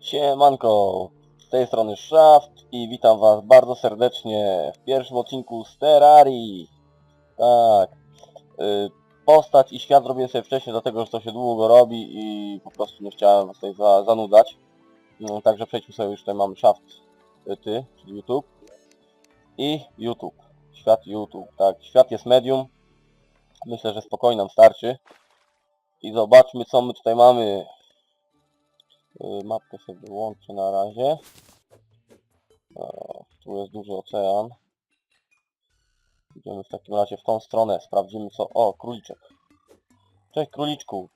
Siemanko, z tej strony Shaft i witam was bardzo serdecznie w pierwszym odcinku z Terrarii. Tak, y, postać i świat robiłem sobie wcześniej, dlatego że to się długo robi i po prostu nie chciałem was tutaj za, zanudzać. No, także przejdźmy sobie, już tutaj mamy Shaft y, ty, czyli YouTube i YouTube. Świat YouTube, tak, świat jest medium. Myślę, że spokojnie nam starczy. I zobaczmy co my tutaj mamy. Y, Mapkę sobie wyłączę na razie. Tu jest duży ocean. Idziemy w takim razie w tą stronę. Sprawdzimy co... O, króliczek. Cześć króliczku.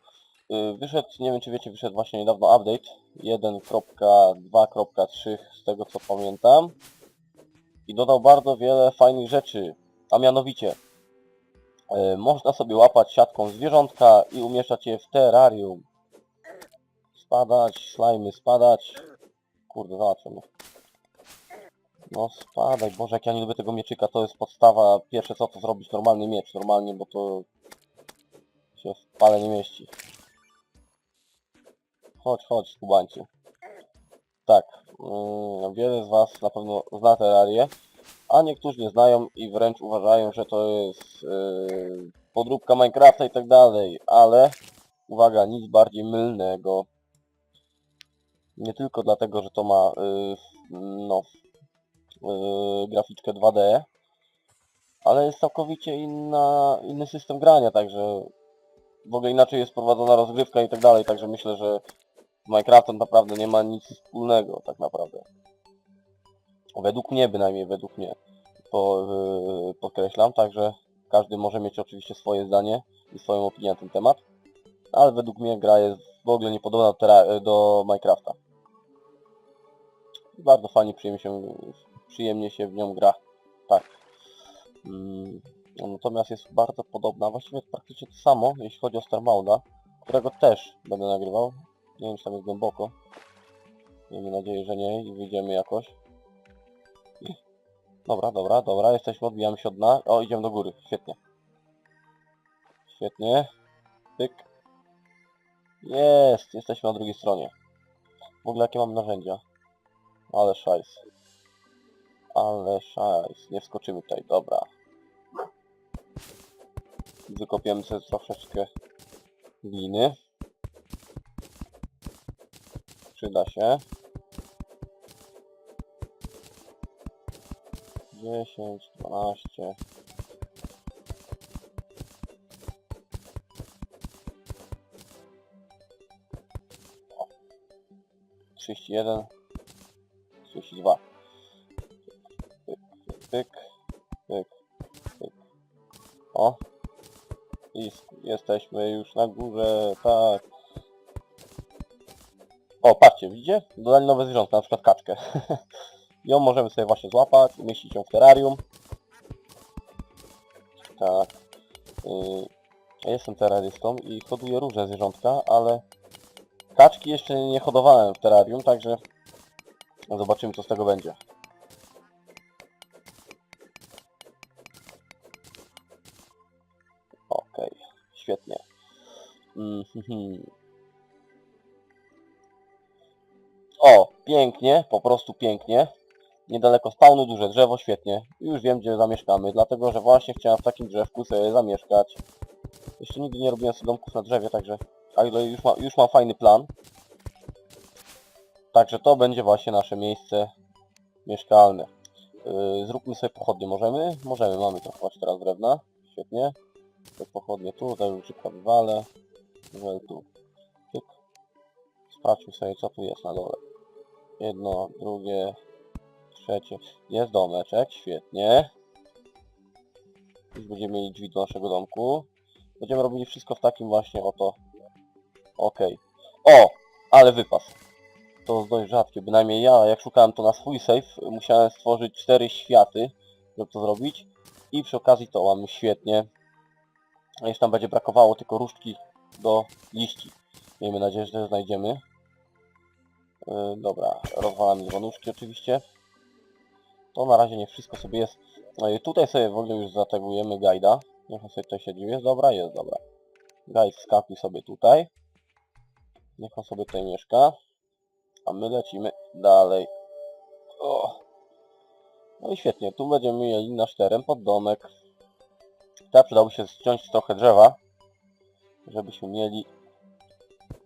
Y, Wyszedł, nie wiem czy wiecie, wyszedł właśnie niedawno update 1.2.3 z tego co pamiętam. I dodał bardzo wiele fajnych rzeczy. A mianowicie y, można sobie łapać siatką zwierzątka i umieszczać je w terrarium. Spadać, slajmy, spadać. Kurde, zobaczymy. No spadaj, Boże, jak ja nie lubię tego mieczyka, to jest podstawa. Pierwsze co to zrobić normalny miecz, normalnie, bo to się w pale nie mieści. Chodź, chodź, skubańcu. Tak, mm, wiele z was na pewno zna Terrarię, a niektórzy nie znają i wręcz uważają, że to jest yy, podróbka Minecrafta i tak dalej, ale uwaga, nic bardziej mylnego. Nie tylko dlatego, że to ma yy, no, yy, graficzkę 2D, ale jest całkowicie inna, inny system grania, także w ogóle inaczej jest prowadzona rozgrywka i tak dalej, także myślę, że z Minecraftem naprawdę nie ma nic wspólnego, tak naprawdę. Według mnie bynajmniej, według mnie. To yy, podkreślam, także każdy może mieć oczywiście swoje zdanie i swoją opinię na ten temat, ale według mnie gra jest w ogóle niepodobna do, do Minecrafta. Bardzo fajnie, przyjemnie się, przyjemnie się w nią gra. Tak. Mm, natomiast jest bardzo podobna, właściwie praktycznie to samo, jeśli chodzi o Starmounda, którego też będę nagrywał. Nie wiem, czy tam jest głęboko. Miejmy nadzieję, że nie i wyjdziemy jakoś. Dobra, dobra, dobra, jesteśmy, odbijamy się od dna. O, idziemy do góry, świetnie. Świetnie. Pyk. Jest, jesteśmy na drugiej stronie. W ogóle jakie mam narzędzia? Ale szajs. Ale szajs. Nie wskoczymy tutaj, dobra. Wykopiemy sobie troszeczkę gliny. Przyda się. 10, 12. 31. 32. Pyk, pyk, pyk. O. I jesteśmy już na górze, tak. O, patrzcie, widzicie? Dodali nowe zwierzątka, na przykład kaczkę. Ją możemy sobie właśnie złapać, umieścić ją w terrarium. Tak. Yy, ja jestem terrorystą i hoduję różne zwierzątka, ale kaczki jeszcze nie hodowałem w terrarium, także zobaczymy co z tego będzie. Okej, świetnie. Mhm. O, pięknie, po prostu pięknie. Niedaleko spawnu duże drzewo, świetnie. Już wiem gdzie zamieszkamy, dlatego że właśnie chciałem w takim drzewku sobie zamieszkać. Jeszcze nigdy nie robiłem sobie domków na drzewie, także ale już, ma, już mam fajny plan. Także to będzie właśnie nasze miejsce mieszkalne. Yy, zróbmy sobie pochodnie, możemy? Możemy, mamy to właśnie teraz drewna. Świetnie. Te pochodnie tu, tutaj już szybko wywalę. Wywal tu. Tyk. Sprawdźmy sobie co tu jest na dole. Jedno, drugie, trzecie. Jest domeczek, świetnie. Już będziemy mieli drzwi do naszego domku. Będziemy robili wszystko w takim właśnie oto. Okej. O! Ale wypas. To jest dość rzadkie. Bynajmniej ja, jak szukałem to na swój save, musiałem stworzyć cztery światy, żeby to zrobić. I przy okazji to mamy świetnie. Jeszcze tam będzie brakowało tylko różdżki do liści. Miejmy nadzieję, że znajdziemy. Yy, dobra, rozwalamy dzwonówki oczywiście. To na razie nie wszystko sobie jest. No tutaj sobie w ogóle już zategujemy guida. Niech on sobie tutaj siedzi. Jest dobra? Jest dobra. Guide skakuj sobie tutaj. Niech on sobie tutaj mieszka. A my lecimy dalej. O. No i świetnie, tu będziemy mieli nasz teren pod domek. Teraz przydałoby się ściąć trochę drzewa, żebyśmy mieli...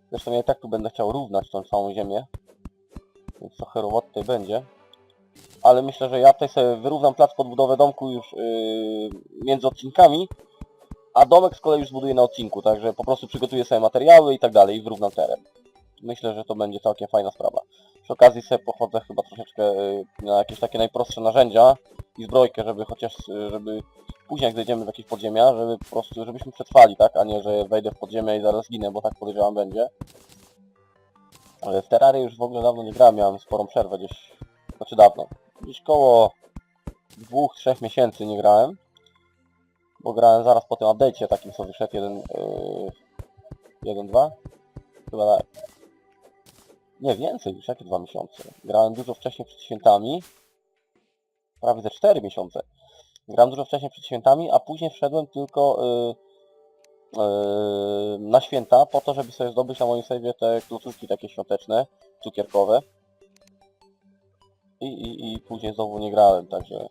Zresztą ja i tak tu będę chciał równać tą całą ziemię, więc trochę roboty tutaj będzie. Ale myślę, że ja tutaj sobie wyrównam plac pod budowę domku już yy, między odcinkami, a domek z kolei już zbuduję na odcinku, także po prostu przygotuję sobie materiały i tak dalej i wyrównam teren. Myślę, że to będzie całkiem fajna sprawa. Przy okazji sobie pochodzę chyba troszeczkę yy, na jakieś takie najprostsze narzędzia i zbrojkę, żeby chociaż, yy, żeby później jak zejdziemy w jakieś podziemia, żeby po prostu, żebyśmy przetrwali, tak? A nie, że wejdę w podziemia i zaraz ginę, bo tak podejrzewam będzie. Ale w Terrarię już w ogóle dawno nie grałem, miałem sporą przerwę gdzieś, znaczy dawno. Gdzieś koło dwóch, trzech miesięcy nie grałem. Bo grałem zaraz po tym update'cie takim co wyszedł, jeden, yy, jeden, dwa? Chyba tak. Nie, więcej już, jakie dwa miesiące. Grałem dużo wcześniej przed świętami. Prawie ze cztery miesiące. Grałem dużo wcześniej przed świętami, a później wszedłem tylko yy, yy, na święta po to, żeby sobie zdobyć na moim save'ie te kluczuszki takie świąteczne, cukierkowe. I, i, I później znowu nie grałem, także...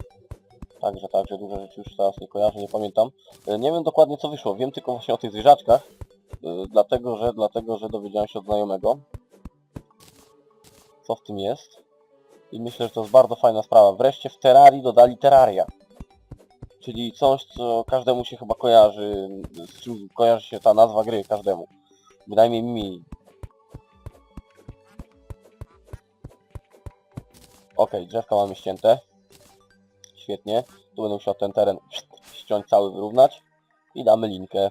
Także, także dużo rzeczy już teraz nie kojarzę, nie pamiętam. E, Nie wiem dokładnie co wyszło, wiem tylko właśnie o tych zwierzaczkach. e, Dlatego, że, dlatego, że dowiedziałem się od znajomego. Co w tym jest. I myślę, że to jest bardzo fajna sprawa. Wreszcie w Terrarii dodali Terraria. Czyli coś, co każdemu się chyba kojarzy, z czym kojarzy się ta nazwa gry każdemu. Bynajmniej mi. Okej, drzewka mamy ścięte. Świetnie. Tu będę musiał ten teren ściąć cały, wyrównać. I damy linkę.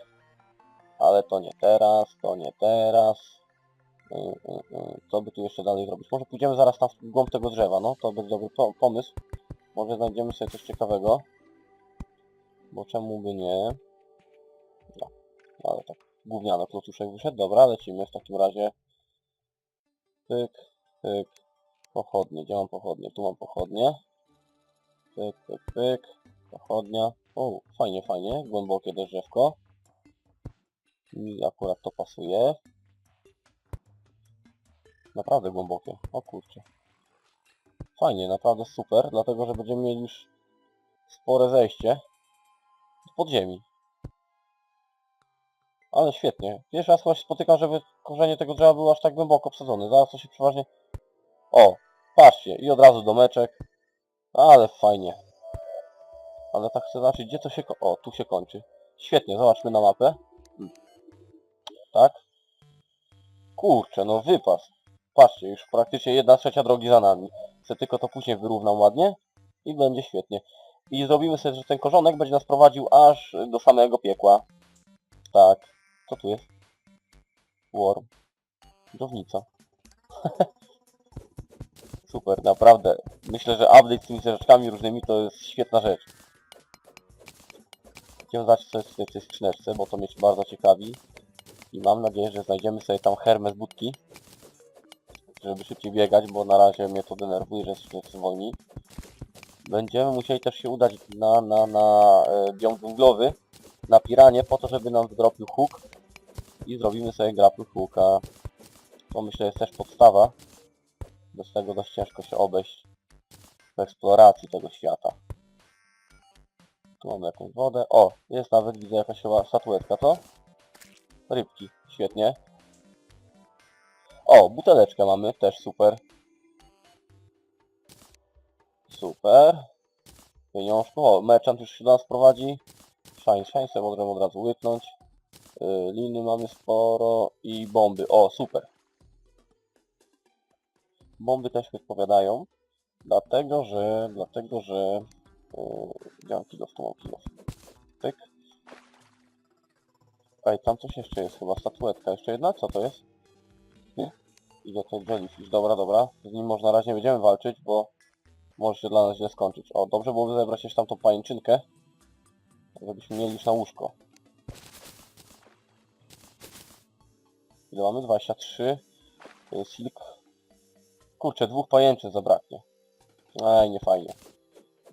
Ale to nie teraz, to nie teraz. Y, y, y. Co by tu jeszcze dalej zrobić? Może pójdziemy zaraz tam w głąb tego drzewa, no to będzie dobry po pomysł. Może znajdziemy sobie coś ciekawego. Bo czemu by nie? No, ale tak gówniano klocuszek wyszedł. Dobra, lecimy w takim razie. Pyk, pyk. Pochodnie, gdzie mam pochodnie? Tu mam pochodnie. Pyk, pyk, pyk. Pochodnia. O, fajnie, fajnie. Głębokie drzewko. Mi akurat to pasuje. Naprawdę głębokie. O kurczę. Fajnie, naprawdę super, dlatego że będziemy mieli już spore zejście do podziemi. Ale świetnie. Pierwszy raz chyba się spotykam, żeby korzenie tego drzewa było aż tak głęboko obsadzone. Zaraz to się przeważnie... O, patrzcie, i od razu domeczek. Ale fajnie. Ale tak chcę zobaczyć, gdzie to się... O, tu się kończy. Świetnie, zobaczmy na mapę. Hmm. Tak? Kurczę, no wypas. Patrzcie, już praktycznie jedna trzecia drogi za nami. Chcę tylko to później wyrównam ładnie i będzie świetnie. I zrobimy sobie, że ten korzonek będzie nas prowadził aż do samego piekła. Tak. Co tu jest? Worm. Downica. Super, naprawdę. Myślę, że update z tymi rzeczkami różnymi to jest świetna rzecz. Chciałem zobaczyć co jest w tej skrzyneczce, bo to mnie bardzo ciekawi. I mam nadzieję, że znajdziemy sobie tam hermę z budki. Żeby szybciej biegać, bo na razie mnie to denerwuje, że jest wolni. Będziemy musieli też się udać na, na, na e, biom dżunglowy, na piranie, po to, żeby nam wdropił hook. I zrobimy sobie grapple hooka. To myślę jest też podstawa. Bez tego dość ciężko się obejść w eksploracji tego świata. Tu mamy jakąś wodę. O, jest nawet, widzę jakaś chyba statuetka, co? Rybki, świetnie. O, buteleczkę mamy, też super. Super. Pieniążku. O, merchant już się do nas prowadzi. Shine, shine, sobie możemy od razu łyknąć. Yy, liny mamy sporo i bomby. O, super. Bomby też odpowiadają. Dlatego, że... Dlatego, że... Yy, gdzie mam kilof? Ej, tam coś jeszcze jest chyba, statuetka. Jeszcze jedna? Co to jest? Nie? Idzie to jellyfish. Dobra, dobra. Z nim może na razie nie będziemy walczyć, bo może się dla nas źle skończyć. O, dobrze byłoby zebrać jeszcze tam tą pajęczynkę, żebyśmy mieli już na łóżko. Ile mamy? 23. To jest silk. Kurczę, dwóch pajęczyn zabraknie. Ej, nie fajnie.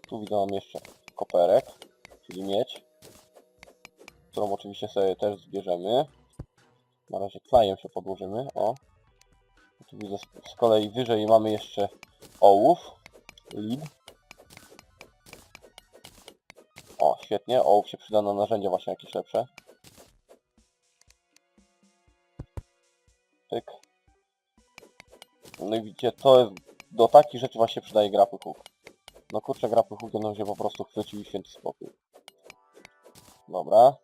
Tu widzę mam jeszcze koperek, czyli miedź, którą oczywiście sobie też zbierzemy. Na razie klajem się podłożymy, o. Tu widzę z kolei wyżej mamy jeszcze ołów. Lid. O, świetnie. Ołów się przyda na narzędzia właśnie jakieś lepsze. Pyk. No i widzicie, to jest, do takich rzeczy właśnie przydaje grapy hook. No kurczę, grapy hook będą się po prostu chwycił i święty spokój. Dobra.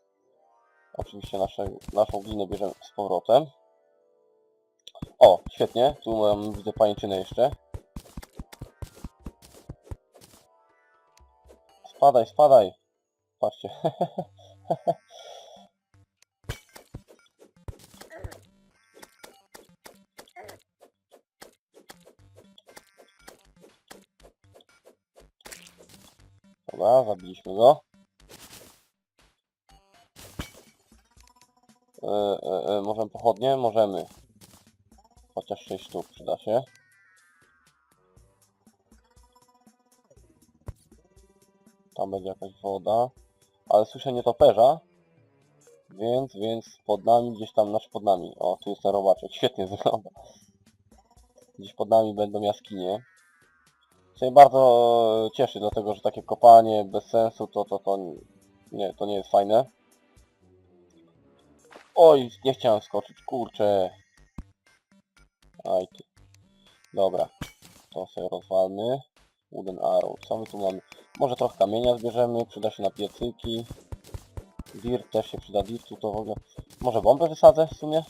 Oczywiście nasze, naszą glinę bierzemy z powrotem. O, świetnie. Tu mam, widzę pajęczynę jeszcze. Spadaj, spadaj. Patrzcie. Dobra, zabiliśmy go. E, e, e, możemy pochodnie? Możemy. Chociaż 6 sztuk przyda się. Tam będzie jakaś woda. Ale słyszę nietoperza. Więc, więc pod nami, gdzieś tam, nasz pod nami. O, tu jest ten robaczek. Świetnie wygląda. Gdzieś pod nami będą jaskinie. Co mnie bardzo cieszy, dlatego że takie kopanie bez sensu to, to, to nie, to nie jest fajne. Oj, nie chciałem skoczyć, kurczę. Aj ty. Dobra, to sobie rozwalmy. Wooden arrow, co my tu mamy? Może trochę kamienia zbierzemy, przyda się na piecyki. Dirt też się przyda, dirtu to w ogóle... Może bombę wysadzę w sumie?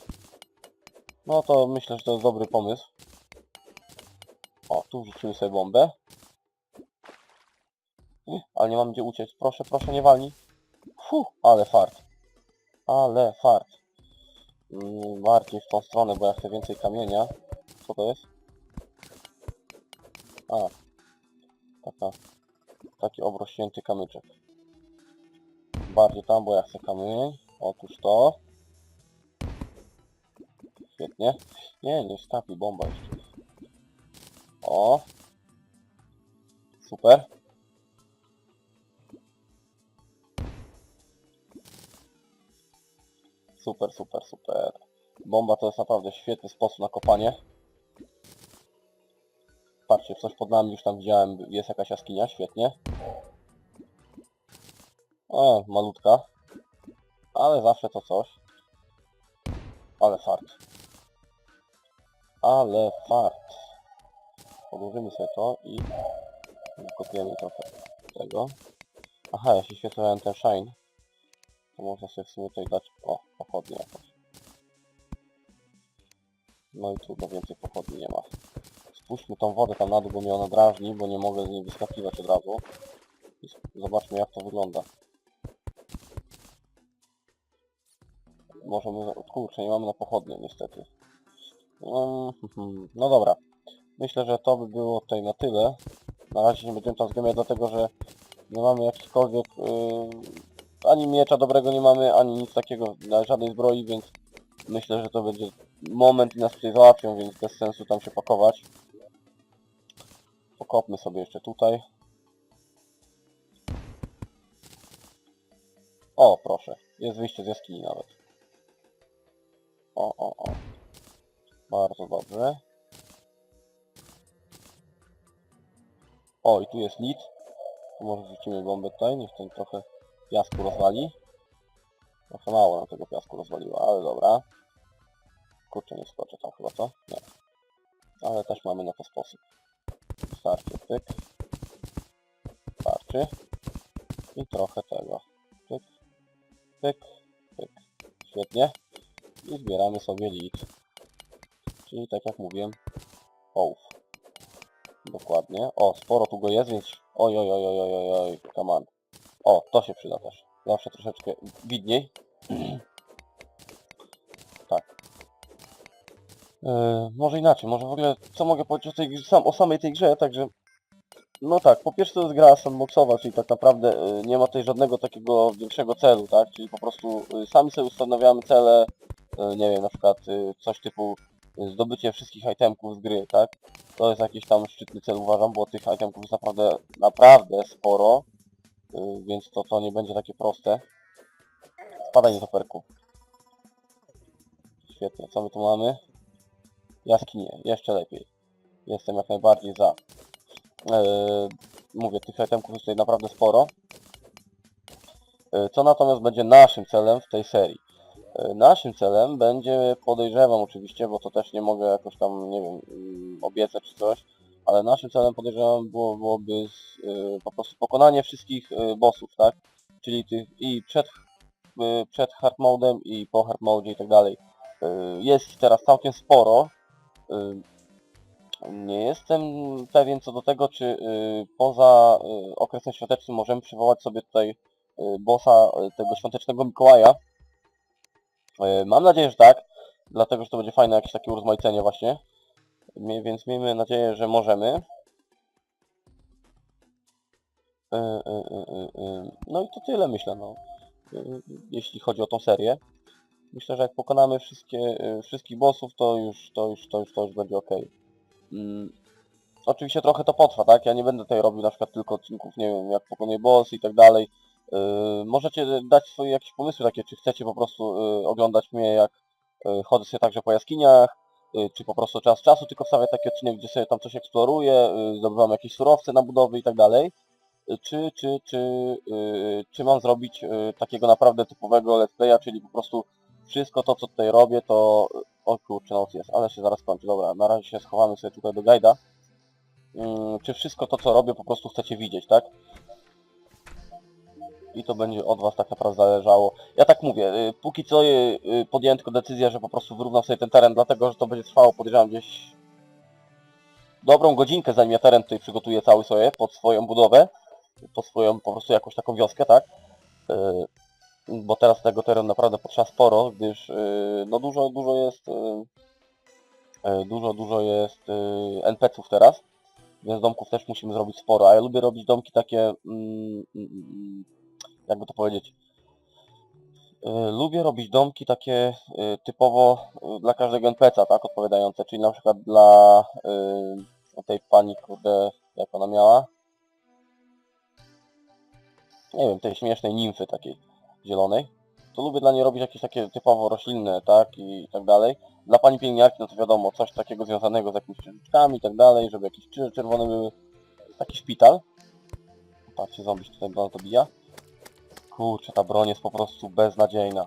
No to myślę, że to jest dobry pomysł. O, tu wrzucimy sobie bombę. Ale nie mam gdzie uciec. Proszę, proszę, nie walnij. Fuh, ale fart. Ale fart. Mm, bardziej w tą stronę, bo ja chcę więcej kamienia. Co to jest? A. Taka, taki obrośnięty kamyczek. Bardziej tam, bo ja chcę kamień. Otóż to. Świetnie. Nie, nie skapi, bomba jeszcze. O. Super. Super, super, super. Bomba to jest naprawdę świetny sposób na kopanie. Patrzcie, coś pod nami już tam widziałem, jest jakaś jaskinia, świetnie. O, malutka. Ale zawsze to coś. Ale fart. Ale fart. Podłożymy sobie to i kopiemy trochę tego. Aha, ja się świetlałem ten shine. To można sobie w sumie tutaj dać... O, pochodnie jakoś. No i trudno, więcej pochodni nie ma. Spuśćmy tą wodę tam na dół, bo mnie ona drażni, bo nie mogę z niej wyskakiwać od razu. Zobaczmy jak to wygląda. Możemy... Kurczę, nie mamy na pochodnie niestety. No, no dobra. Myślę, że to by było tutaj na tyle. Na razie nie będziemy tam zgłębiać, dlatego że nie mamy jakichkolwiek... Yy, ani miecza dobrego nie mamy, ani nic takiego, żadnej zbroi, więc myślę, że to będzie moment i nas tutaj załatwią, więc bez sensu tam się pakować. Pokopmy sobie jeszcze tutaj. O, proszę. Jest wyjście z jaskini nawet. O, o, o. Bardzo dobrze. O, i tu jest lit. Może wrzucimy bombę tutaj, niech ten trochę piasku rozwali. Trochę mało nam tego piasku rozwaliło, ale dobra. Kurczę, nie skoczę tam chyba, co? Nie. Ale też mamy na to sposób. Starczy, pyk. Starczy. I trochę tego. Pyk, pyk, pyk. Świetnie. I zbieramy sobie lit. Czyli tak jak mówiłem, ołów. Dokładnie. O, sporo tu go jest, więc... Oj, oj, oj, oj, oj, oj, oj, come on. O, to się przyda też. Zawsze troszeczkę widniej. tak. E, może inaczej, może w ogóle co mogę powiedzieć o, tej, sam, o samej tej grze, także... No tak, po pierwsze to jest gra sandboxowa, czyli tak naprawdę e, nie ma tutaj żadnego takiego większego celu, tak? Czyli po prostu e, sami sobie ustanawiamy cele, nie wiem, na przykład coś typu zdobycie wszystkich itemków z gry, tak? To jest jakiś tam szczytny cel uważam, bo tych itemków jest naprawdę, naprawdę sporo. Y, więc to, to nie będzie takie proste. Spadaj nietoperku. Świetnie, co my tu mamy? Jaskinie, jeszcze lepiej. Jestem jak najbardziej za. Eee, mówię, tych itemków jest tutaj naprawdę sporo. E, Co natomiast będzie naszym celem w tej serii? Naszym celem będzie, podejrzewam oczywiście, bo to też nie mogę jakoś tam, nie wiem, mm, obiecać czy coś, ale naszym celem podejrzewam było, byłoby z, e, po prostu pokonanie wszystkich e, bossów, tak? Czyli tych i przed, e, przed hard modem i po hard mode i tak dalej. Jest teraz całkiem sporo. Nie jestem pewien co do tego, czy poza okresem świątecznym możemy przywołać sobie tutaj bossa tego świątecznego Mikołaja. E, Mam nadzieję, że tak, dlatego że to będzie fajne jakieś takie urozmaicenie właśnie. Więc miejmy nadzieję, że możemy. E, e. No i to tyle myślę, no. Jeśli chodzi o tą serię. Myślę, że jak pokonamy wszystkie, wszystkich bossów, to już, to już, to już, to już będzie ok. Mm. Oczywiście trochę to potrwa, tak? Ja nie będę tutaj robił na przykład tylko odcinków, nie wiem, jak pokonuję boss i tak dalej. Yy, możecie dać swoje jakieś pomysły takie, czy chcecie po prostu yy, oglądać mnie jak yy, chodzę sobie także po jaskiniach, czy po prostu czas czasu tylko wstawię taki odcinek, gdzie sobie tam coś eksploruję, zdobywam jakieś surowce na budowy i tak dalej. Czy, czy, czy, czy mam zrobić takiego naprawdę typowego let's playa, czyli po prostu wszystko to, co tutaj robię, to... O kurczę, noc jest, ale się zaraz kończy. Dobra, na razie się schowamy sobie tutaj do guida. Czy wszystko to, co robię, po prostu chcecie widzieć, tak? I to będzie od Was tak naprawdę zależało. Ja tak mówię, y, póki co y, y, podjąłem tylko decyzję, że po prostu wyrównam sobie ten teren, dlatego że to będzie trwało, podejrzewam, gdzieś dobrą godzinkę, zanim ja teren tutaj przygotuję cały sobie pod swoją budowę, pod swoją po prostu jakąś taką wioskę, tak? Bo teraz tego terenu naprawdę potrzeba sporo, gdyż no dużo, dużo jest dużo, dużo jest NPC-ów teraz, więc domków też musimy zrobić sporo, a ja lubię robić domki takie mm, mm, mm, jakby to powiedzieć, y, lubię robić domki takie y, typowo y, dla każdego NPC-a, tak, odpowiadające, czyli na przykład dla tej pani, kurde, jak ona miała? Nie wiem, tej śmiesznej nimfy takiej zielonej. To lubię dla niej robić jakieś takie typowo roślinne, tak, i tak dalej. Dla pani pielęgniarki, no to wiadomo, coś takiego związanego z jakimiś księżyczkami i tak dalej, żeby jakieś czerwone były. Taki szpital. Patrzcie, zombie tutaj do nas dobija. Kurczę, ta broń jest po prostu beznadziejna.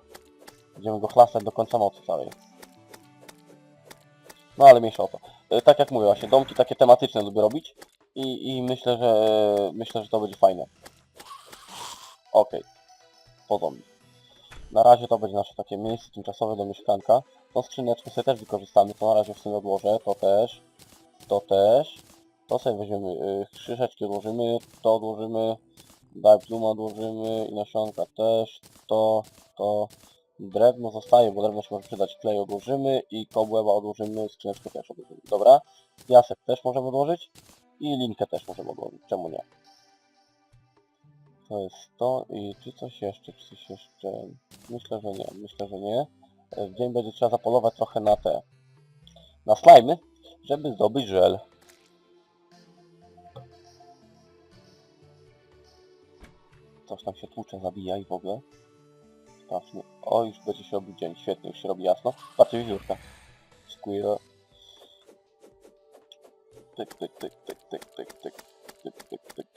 Będziemy go chlasać do końca nocy całej. No ale mniejsza o to. E, Tak jak mówię, właśnie domki takie tematyczne lubię robić i, i myślę, że myślę, że to będzie fajne. Okej. Po zombie. Na razie to będzie nasze takie miejsce tymczasowe do mieszkanka. Tą skrzyneczkę sobie też wykorzystamy, to na razie w sumie odłożę, to też, to też. To sobie weźmiemy, y, krzyżeczki odłożymy, to odłożymy, Daj pluma odłożymy i nasionka też, to, to, drewno zostaje, bo drewno się może przydać, klej odłożymy i kobłęba odłożymy, skrzyneczkę też odłożymy. Dobra, piasek też możemy odłożyć i linkę też możemy odłożyć, czemu nie? To jest to i czy coś jeszcze, czy coś jeszcze? Myślę, że nie, myślę, że nie. W dzień będzie trzeba zapolować trochę na te, na slajmy, żeby zdobyć żel. Coś tam się tłucze, zabija i w ogóle. Sprawdźmy. O, już będzie się robił dzień. Świetnie, już się robi jasno. Patrzcie, wiewiórka. Squirrel. Tyk, tyk, tyk, tyk, tyk, tyk, tyk, tyk, tyk, tyk.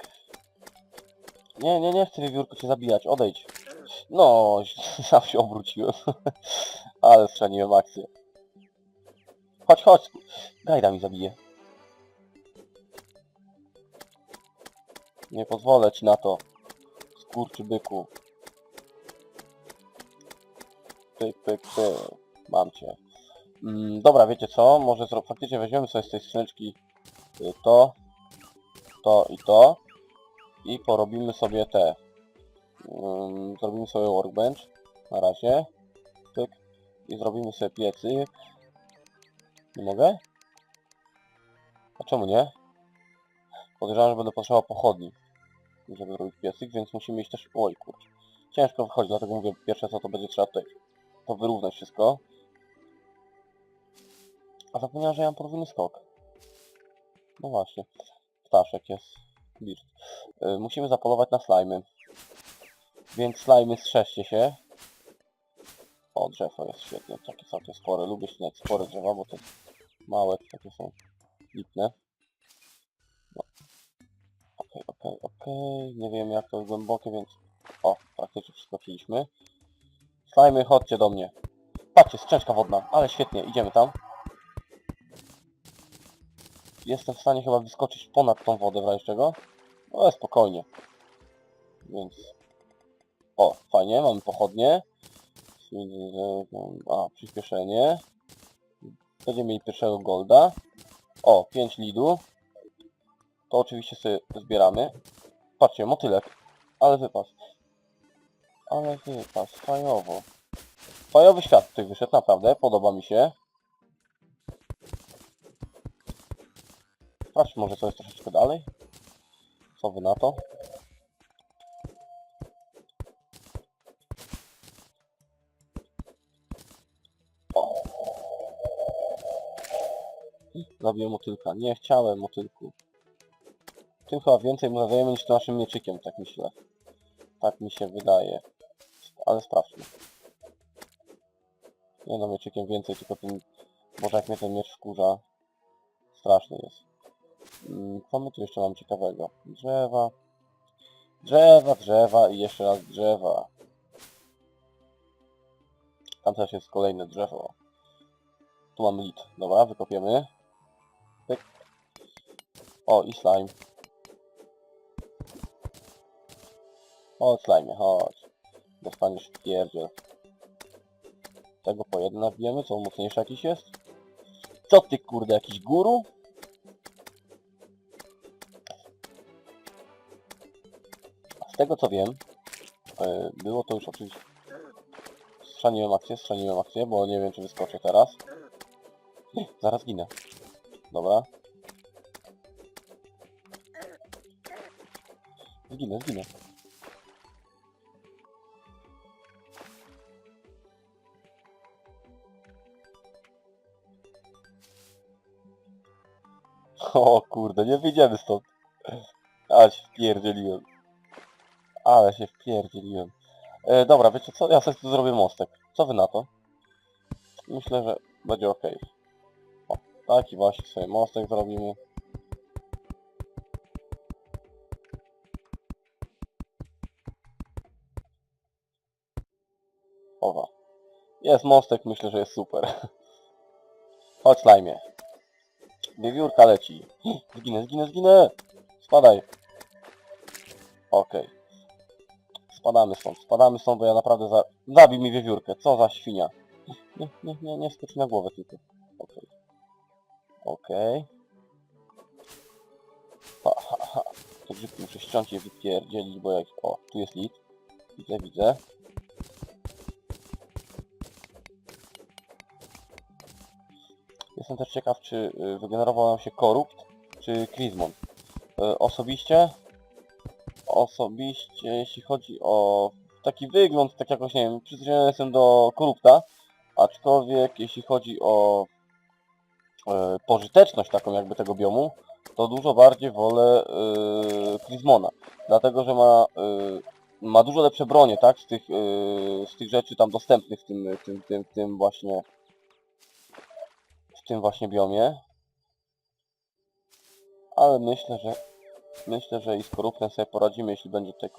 Nie, nie, nie chcę wiewiórko cię zabijać, odejdź. No, sam się obróciłem. Ale strzeliłem akcję. Chodź, chodź. Gajda mi zabije. Nie pozwolę ci na to. Skurczy byku. Pyk, pyk, pyk. Mam cię. Mm, dobra, wiecie co? Może zro... faktycznie weźmiemy sobie z tej skrzyneczki y, to, to i to. I porobimy sobie te. Mm, zrobimy sobie workbench. Na razie. Pyk. I zrobimy sobie piecyk. Nie mogę? A czemu nie? Podejrzewam, że będę potrzebował pochodni żeby zrobić piecyk, więc musimy iść też... Oj kurczę. Ciężko wychodzi, dlatego mówię, pierwsze co to będzie trzeba tutaj to wyrównać wszystko. A zapomniałem, że ja mam podwójny skok. No właśnie. Ptaszek jest. Birt. Y, musimy zapolować na slajmy. Więc slajmy strzeżcie się. O, drzewo jest świetnie, takie całkiem spore. Lubię ścinać spore drzewa, bo to Małe takie są. Lipne. Okej, okej, okej. Nie wiem jak to jest głębokie, więc... O, praktycznie wszystko piliśmy. Slajmy, chodźcie do mnie. Patrzcie, skrzynka wodna, ale świetnie, idziemy tam. Jestem w stanie chyba wyskoczyć ponad tą wodę w razie czego. No ale spokojnie. Więc... O, fajnie, mamy pochodnie. A, przyspieszenie. Będziemy mieli pierwszego golda. O, 5 lidu. To oczywiście sobie zbieramy. Patrzcie, motylek. Ale wypas. Ale wypas, fajowo. Fajowy świat tutaj wyszedł, naprawdę. Podoba mi się. Sprawdź może co jest troszeczkę dalej. Co wy na to? Zabiję motylka. Nie chciałem motylku. Tym chyba więcej mu zadajemy niż naszym mieczykiem, tak myślę. Tak mi się wydaje. Ale sprawdźmy. Nie no, mieczykiem więcej, tylko ten... Boże, jak mnie ten miecz wkurza. Straszny jest. Mm, Co my tu jeszcze mamy ciekawego? Drzewa. Drzewa, drzewa i jeszcze raz drzewa. Tam też jest kolejne drzewo. Tu mamy lit. Dobra, wykopiemy. O, i slime. Chodź slime, chodź. Dostaniesz pierdziel. Tego po jeden nabijemy, co mocniejszy jakiś jest? Co ty kurde, jakiś guru? Z tego co wiem, e, było to już oczywiście... Strzaniłem akcję, strzaniłem akcję, bo nie wiem czy wyskoczę teraz. Zaraz ginę. Dobra. Zginę, zginę. Kurde, nie wyjdziemy stąd. Ale się wpierdzieliłem. Ale się wpierdzieliłem. E, dobra, wiecie co? Ja sobie tu zrobię mostek. Co wy na to? Myślę, że będzie ok. O, taki właśnie sobie mostek zrobimy. Owa. Jest mostek, myślę, że jest super. Chodź slajmie. Wiewiórka leci. Zginę, zginę, zginę! Spadaj. Okej. Spadamy stąd, spadamy stąd, bo ja naprawdę za... Zabij mi wiewiórkę, co za świnia. Nie, nie, nie, nie skocz na głowę tylko. Okej. Okej. Ha, ha, ha. Te grzybki muszę ściąć je wypierdzielić, bo jak... O, tu jest lit. Widzę, widzę. Jestem też ciekaw, czy y, wygenerował nam się Korupt, czy Krizmon. Y, Osobiście, osobiście, jeśli chodzi o taki wygląd, tak jakoś, nie wiem, przyzwyczajony jestem do Korupta, aczkolwiek jeśli chodzi o e, pożyteczność taką jakby tego biomu, to dużo bardziej wolę e, Krizmona, dlatego, że ma, ma dużo lepsze bronie, tak, z tych, z tych rzeczy tam dostępnych w tym, tym, tym, tym właśnie w tym właśnie biomie. Ale myślę, że myślę, że i z koruptem sobie poradzimy, jeśli będzie tutaj.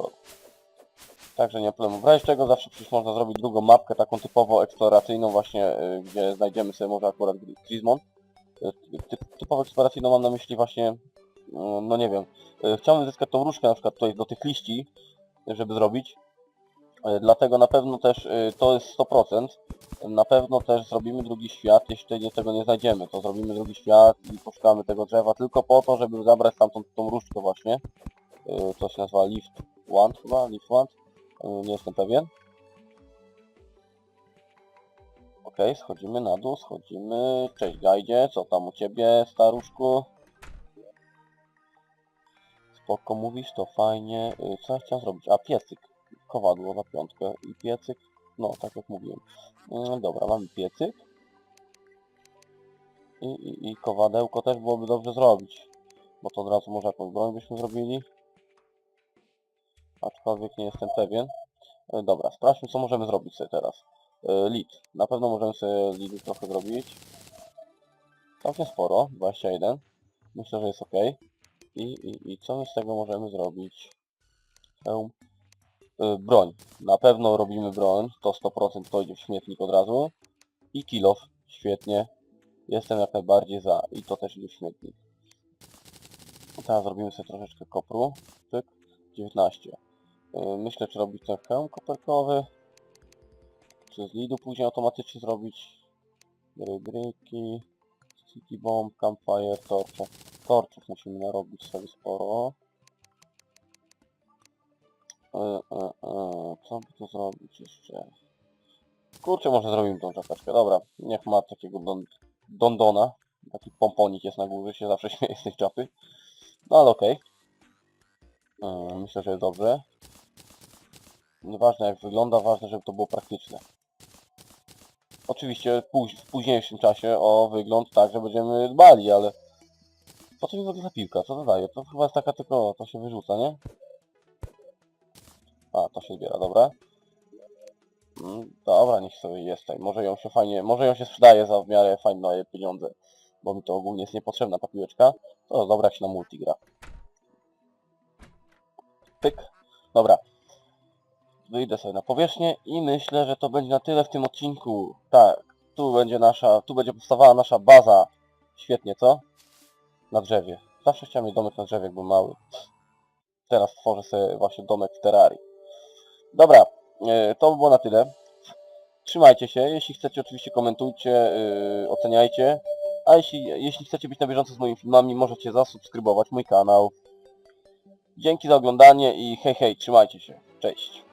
Także nie problemu. W razie czego zawsze przecież można zrobić drugą mapkę, taką typowo eksploracyjną właśnie, y, gdzie znajdziemy sobie może akurat Grismon. Ty, typowo eksploracyjną mam na myśli właśnie, y, no nie wiem, y, chciałbym zyskać tą różkę na przykład tutaj do tych liści, żeby zrobić. Y, Dlatego na pewno też y, to jest 100%. Na pewno też zrobimy drugi świat, jeśli tutaj tego nie znajdziemy, to zrobimy drugi świat i poszukamy tego drzewa tylko po to, żeby zabrać tamtą tą różdżkę właśnie. Y, To się nazywa Lift Wand chyba, Lift. Y, Nie jestem pewien. Okej, schodzimy na dół, schodzimy. Cześć Gajdzie, co tam u ciebie, staruszku? Spoko mówisz, to fajnie. Co ja chciałem zrobić? A, piecyk. Kowadło na piątkę i piecyk. No, tak jak mówiłem. Mm, dobra, mamy piecyk. I, i, I kowadełko też byłoby dobrze zrobić. Bo to od razu może jakąś broń byśmy zrobili. Aczkolwiek nie jestem pewien. E, Dobra, sprawdźmy co możemy zrobić sobie teraz. E, Lead. Na pewno możemy sobie lead trochę zrobić. Całkiem sporo, 21. Myślę, że jest ok. I, i, I co my z tego możemy zrobić? Hełm. Y, broń. Na pewno robimy broń. To 100% to idzie w śmietnik od razu. I kilof. Świetnie. Jestem jak najbardziej za. I to też idzie w śmietnik. Teraz zrobimy sobie troszeczkę kopru. Pyk. 19. Y, Myślę, czy robić ten hełm koperkowy. Czy z lidu później automatycznie zrobić. Rybryki. City Bomb, Campfire, Torcze. Torczów musimy narobić sobie sporo. E, e, e, co by tu zrobić jeszcze? Kurczę, może zrobimy tą czapeczkę. Dobra, niech ma takiego don, dondona. Taki pomponik jest na górze, się zawsze śmieje z tej czapy. No ale okej. E, Myślę, że jest dobrze. Nieważne jak wygląda, ważne, żeby to było praktyczne. Oczywiście w późniejszym czasie o wygląd tak, że będziemy dbali, ale... Po co mi w ogóle ta piłka? Co to daje? To chyba jest taka tylko... to się wyrzuca, nie? A, to się zbiera, dobra. Mm, Dobra, niech sobie jest tutaj. Może ją się fajnie... Może ją się sprzedaje za w miarę fajne pieniądze. Bo mi to ogólnie jest niepotrzebna ta piłeczka. To dobra jak się na multi gra. Pyk. Dobra. Wyjdę sobie na powierzchnię i myślę, że to będzie na tyle w tym odcinku. Tak, tu będzie nasza, tu będzie powstawała nasza baza. Świetnie, co? Na drzewie. Zawsze chciałem mieć domek na drzewie, jak był mały. Teraz tworzę sobie właśnie domek w terrarii. Dobra, e, to by było na tyle. Trzymajcie się, jeśli chcecie oczywiście komentujcie, yy, oceniajcie. A jeśli, jeśli chcecie być na bieżąco z moimi filmami, możecie zasubskrybować mój kanał. Dzięki za oglądanie i hej hej, trzymajcie się. Cześć.